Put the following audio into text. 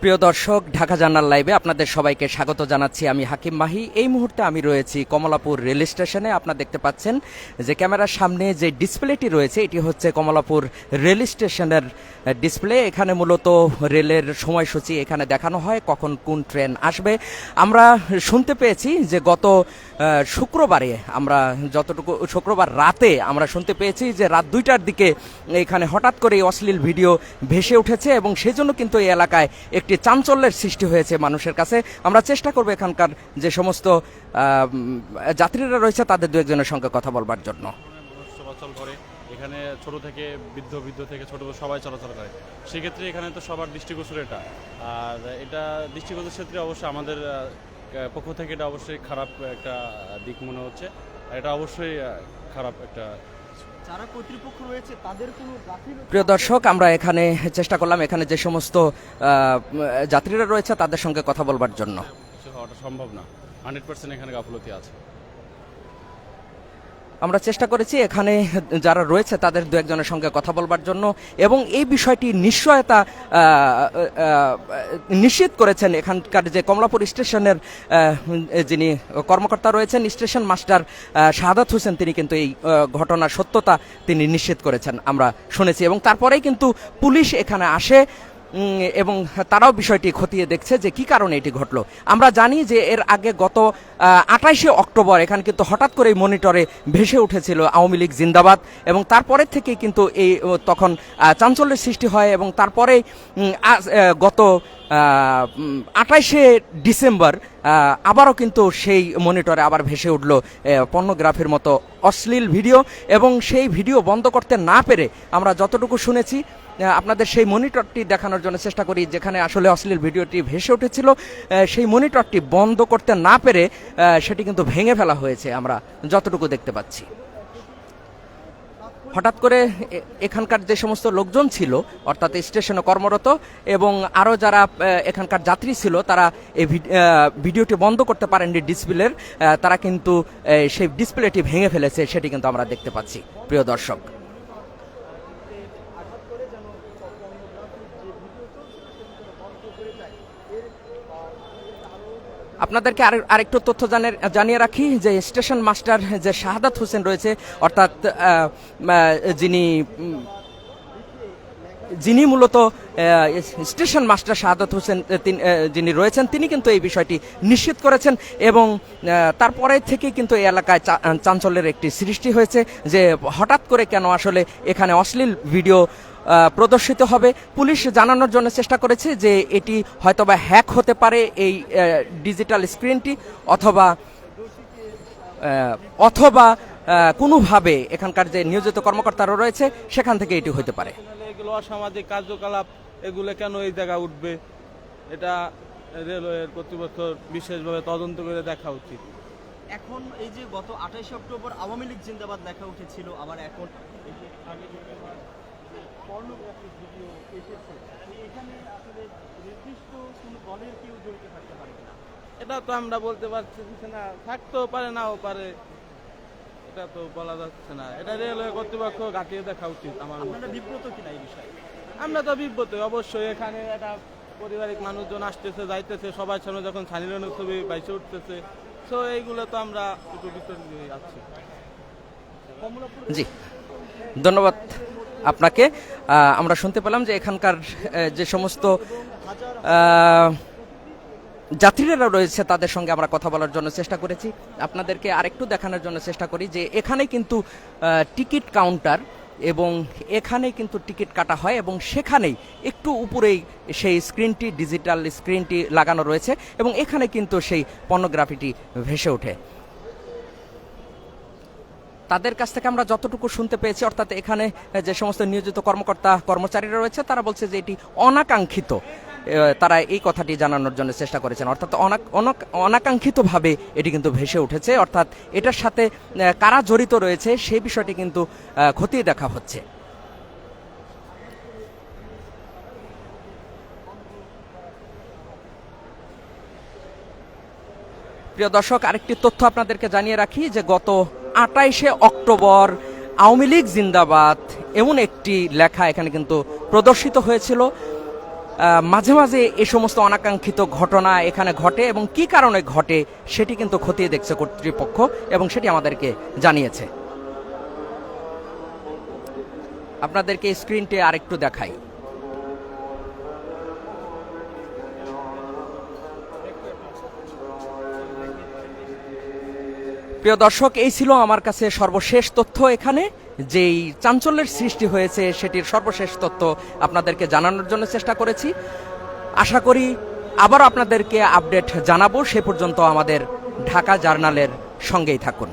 প্রিয় দর্শক, ঢাকা জার্নাল লাইভে আপনাদের সবাইকে স্বাগত জানাচ্ছি আমি হাকিম মাহি। এই মুহূর্তে আমি রয়েছি কমলাপুর রেল স্টেশনে। আপনারা দেখতে পাচ্ছেন যে ক্যামেরার সামনে যে ডিসপ্লেটি রয়েছে, এটি হচ্ছে কমলাপুর রেল স্টেশনের ডিসপ্লে। এখানে মূলত রেলের সময়সূচি এখানে দেখানো হয়, কখন কোন ট্রেন আসবে। আমরা শুনতে পেয়েছি যে গত শুক্রবারে আমরা যতটুকু, শুক্রবার রাতে আমরা শুনতে পেয়েছি যে রাত দুইটার দিকে এখানে হঠাৎ করে অশ্লীল ভিডিও ভেসে উঠেছে এবং সেজন্য কিন্তু এই এলাকায় একটি চাঞ্চল্যের সৃষ্টি হয়েছে মানুষের কাছে। আমরা চেষ্টা করব এখানকার যে সমস্ত যাত্রীরা রয়েছে, তাদের দু একজনের সঙ্গে কথা বলবার জন্য। চলাচল করে। এখানে ছোট থেকে বৃদ্ধ বৃদ্ধ থেকে ছোট সবাই চলাচল করে। সেক্ষেত্রে এখানে তো সবার দৃষ্টিগোচর এটা। আর এটা দৃষ্টিগোচর ক্ষেত্রে অবশ্যই আমাদের পক্ষ থেকে এটা অবশ্যই খারাপ একটা দিক মনে হচ্ছে। এটা অবশ্যই খারাপ একটা প্রিয় দর্শক আমরা এখানে চেষ্টা করলাম এখানে যে সমস্ত যাত্রীরা রয়েছে তাদের সঙ্গে কথা বলবার জন্য। কিছু হওয়াটা সম্ভব না। হান্ড্রেড পার্সেন্ট এখানে গাফলতি আছে। আমরা চেষ্টা করেছি, এখানে যারা রয়েছে তাদের দু একজনের সঙ্গে কথা বলবার জন্য এবং এই বিষয়টি নিশ্চয়তা নিশ্চিত করেছেন এখানকার যে কমলাপুর স্টেশনের যিনি কর্মকর্তা রয়েছেন, স্টেশন মাস্টার শাহাদাত হোসেন, তিনি কিন্তু এই ঘটনার সত্যতা তিনি নিশ্চিত করেছেন, আমরা শুনেছি এবং তারপরেই কিন্তু পুলিশ এখানে আসে। এবং তারাও বিষয়টি খতিয়ে দেখছে যে কি কারণে এটি ঘটলো। আমরা জানি যে এর আগে গত আঠাইশে অক্টোবর এখানে কিন্তু হঠাৎ করে মনিটরে ভেসে উঠেছিল আওয়ামী লীগ জিন্দাবাদ এবং তারপরে থেকে কিন্তু এই তখন চাঞ্চল্যের সৃষ্টি হয় এবং তারপরে গত আঠাইশে ডিসেম্বর আবারও কিন্তু সেই মনিটরে আবার ভেসে উঠল পর্নোগ্রাফির মতো অশ্লীল ভিডিও এবং সেই ভিডিও বন্ধ করতে না পেরে আমরা যতটুকু শুনেছি আপনাদের সেই মনিটরটি দেখানোর জন্য চেষ্টা করি, যেখানে আসলে অশ্লীল ভিডিওটি ভেসে উঠেছিল। সেই মনিটরটি বন্ধ করতে না পেরে সেটি কিন্তু ভেঙে ফেলা হয়েছে আমরা যতটুকু দেখতে পাচ্ছি। হঠাৎ করে এখানকার যে সমস্ত লোকজন ছিল, অর্থাৎ স্টেশনে কর্মরত এবং আরও যারা এখানকার যাত্রী ছিল, তারা এই ভিড- ভিডিওটি বন্ধ করতে পারেননি ডিসপ্লের তারা কিন্তু সেই ডিসপ্লেটি ভেঙে ফেলেছে, সেটি কিন্তু আমরা দেখতে পাচ্ছি, প্রিয় দর্শক। আপনাদেরকে আর আরেকটু তথ্য জানিয়ে রাখি যে স্টেশন মাস্টার যে শাহাদাত হোসেন রয়েছে, অর্থাৎ যিনি যিনি মূলত স্টেশন মাস্টার শাহাদাত হোসেন যিনি রয়েছেন, তিনি কিন্তু এই বিষয়টি নিশ্চিত করেছেন এবং তারপরে থেকেই কিন্তু এই এলাকায় চাঞ্চল্যের একটি সৃষ্টি হয়েছে যে হঠাৎ করে কেন আসলে এখানে অশ্লীল ভিডিও প্রদর্শিত হবে। পুলিশ জানানোর জন্য চেষ্টা করেছে যে এটি হয়তোবা হ্যাক হতে পারে এই ডিজিটাল স্ক্রিনটি অথবা অথবা কোনোভাবে এখানকার যে নিয়োজিত কর্মকর্তারা রয়েছে সেখান থেকে এটি হতে পারে। এগুলো অসামাজিক কার্যকলাপ এগুলো কেন এই জায়গা উঠবে? এটা রেলওয়ের কর্তৃপক্ষ বিশেষভাবে তদন্ত করে দেখা উচিত। এখন এই যে গত আঠাইশে অক্টোবর আওয়ামী লীগ জিন্দাবাদ লেখা উঠেছিল আবার এখন ভিডিও এসেছে এখানে আসলে নির্দিষ্ট কোনো দলের কেউ জড়িত থাকতে পারে এটা তো আমরা বলতে পারছি না থাকতেও পারে নাও পারে। এটা তো বলা যাচ্ছে না। এটা রেলওয়ে কর্তৃপক্ষ ঘাটিয়ে দেখা উচিত আমার। আপনারা বিব্রত কিনা এই বিষয়ে? আমরা তো বিব্রত অবশ্যই এখানে একটা পারিবারিক মানুষজন আসতেছে যাইতেছে সবার সামনে যখন ছানিরনের ছবি বাইসে উঠতেছে। তো এইগুলো তো আমরা একটু বিতর্কিত হয়ে যাচ্ছি জি ধন্যবাদ আপনাকে। আমরা শুনতে পেলাম যে এখানকার যে সমস্ত আহ, যাত্রীরা রয়েছে তাদের সঙ্গে, আমরা কথা বলার জন্য চেষ্টা করেছি। আপনাদেরকে আরেকটু দেখানোর জন্য চেষ্টা করি যে এখানে কিন্তু টিকিট কাউন্টার এবং এখানে কিন্তু টিকিট কাটা হয় এবং সেখানেই একটু উপরেই সেই স্ক্রিনটি, ডিজিটাল স্ক্রিনটি লাগানো রয়েছে এবং এখানে কিন্তু সেই পর্নোগ্রাফিটি ভেসে ওঠে। তাদের কাছ থেকে আমরা যতটুকু শুনতে পেয়েছি, অর্থাৎ এখানে যে সমস্ত নিয়োজিত কর্মকর্তা, কর্মচারীরা রয়েছে, তারা বলছে যে এটি অনাকাঙ্ক্ষিত। তারা এই কথাটি জানানোর জন্য চেষ্টা করেছেন। অর্থাৎ অনাক- অনাক- অনাকাঙ্ক্ষিতভাবে এটি কিন্তু ভেসে উঠেছে। অর্থাৎ এটার সাথে কারা জড়িত রয়েছে সেই বিষয়টি কিন্তু খতিয়ে দেখা হচ্ছে। প্রিয় দর্শক, আরেকটি তথ্য আপনাদেরকে জানিয়ে রাখি যে গত আটাইশে অক্টোবর আওয়ামী লীগ জিন্দাবাদ এমন একটি লেখা এখানে কিন্তু প্রদর্শিত হয়েছিল। মাঝে মাঝে এ সমস্ত অনাকাঙ্ক্ষিত ঘটনা এখানে ঘটে এবং কি কারণে ঘটে সেটি কিন্তু খতিয়ে দেখছে কর্তৃপক্ষ এবং সেটি আমাদেরকে জানিয়েছে। আপনাদেরকে স্ক্রিনটে আরেকটু দেখাই। প্রিয় দর্শক, এই ছিল আমার কাছে সর্বশেষ তথ্য এখানে। যেই চাঞ্চল্যের সৃষ্টি হয়েছে সেটির সর্বশেষ তত্ত্ব আপনাদেরকে জানানোর জন্য চেষ্টা করেছি। আশা করি আবার আপনাদেরকে আপডেট জানাব। সে পর্যন্ত আমাদের ঢাকা জার্নালের সঙ্গেই থাকুন।